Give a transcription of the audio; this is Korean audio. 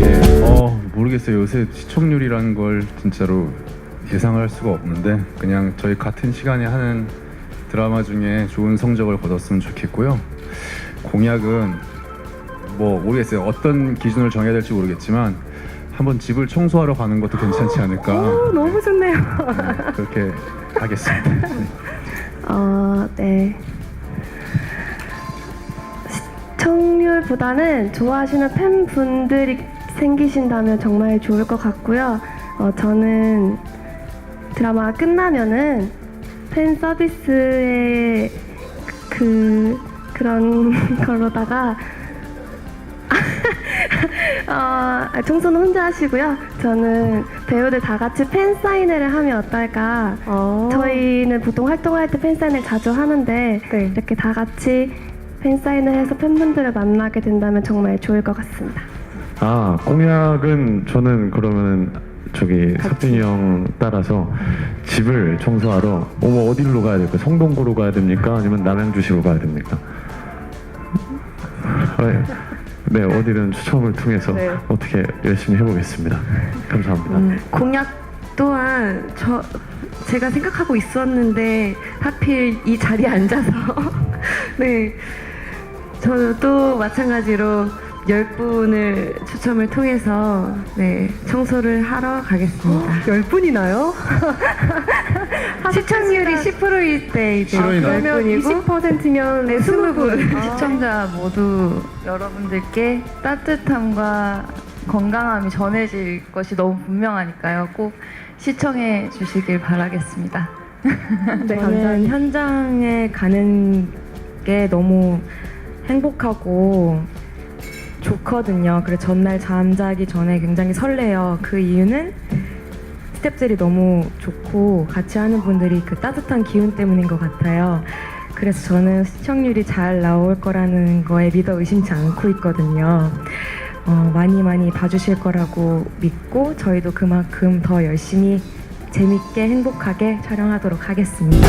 예, 어, 모르겠어요. 요새 시청률이라는 걸 진짜로 예상할 수가 없는데 그냥 저희 같은 시간에 하는 드라마 중에 좋은 성적을 거뒀으면 좋겠고요. 공약은 뭐 모르겠어요. 어떤 기준을 정해야 될지 모르겠지만 한번 집을 청소하러 가는 것도 괜찮지 않을까. 오, 너무 좋네요. 네, 그렇게 하겠습니다. 어, 네. 시청률보다는 좋아하시는 팬분들이 생기신다면 정말 좋을 것 같고요. 어, 저는 드라마가 끝나면은 팬 서비스의 그 그런 걸로다가 어, 청소는 혼자 하시고요. 저는 배우들 다 같이 팬 사인회를 하면 어떨까? 저희는 보통 활동할 때 팬 사인을 자주 하는데 네. 이렇게 다 같이 팬 사인을 해서 팬분들을 만나게 된다면 정말 좋을 것 같습니다. 아 공약은 저는 그러면 저기 석준이 형 따라서 집을 청소하러 어머 어디로 가야 될까? 성동구로 가야 됩니까? 아니면 남양주시로 가야 됩니까? 네, 네 어디든 추첨을 통해서 네. 어떻게 열심히 해보겠습니다. 감사합니다. 음, 공약 또한 저 제가 생각하고 있었는데 하필 이 자리에 앉아서. 네 저도 마찬가지로 10분을 추첨을 통해서 네 청소를 하러 가겠습니다. 열 분이나요? 시청률이 10%일 때 이제? 그러면 10분이고 20%면 네 20분 시청자 모두 여러분들께 따뜻함과 건강함이 전해질 것이 너무 분명하니까요. 꼭 시청해 주시길 바라겠습니다. 네, 저는 현장에 가는 게 너무 행복하고 좋거든요. 그래서 전날 잠자기 전에 굉장히 설레요. 그 이유는 스탭들이 너무 좋고 같이 하는 분들이 그 따뜻한 기운 때문인 것 같아요. 그래서 저는 시청률이 잘 나올 거라는 거에 믿어 의심치 않고 있거든요. 어, 많이 많이 봐주실 거라고 믿고 저희도 그만큼 더 열심히 재밌게 행복하게 촬영하도록 하겠습니다.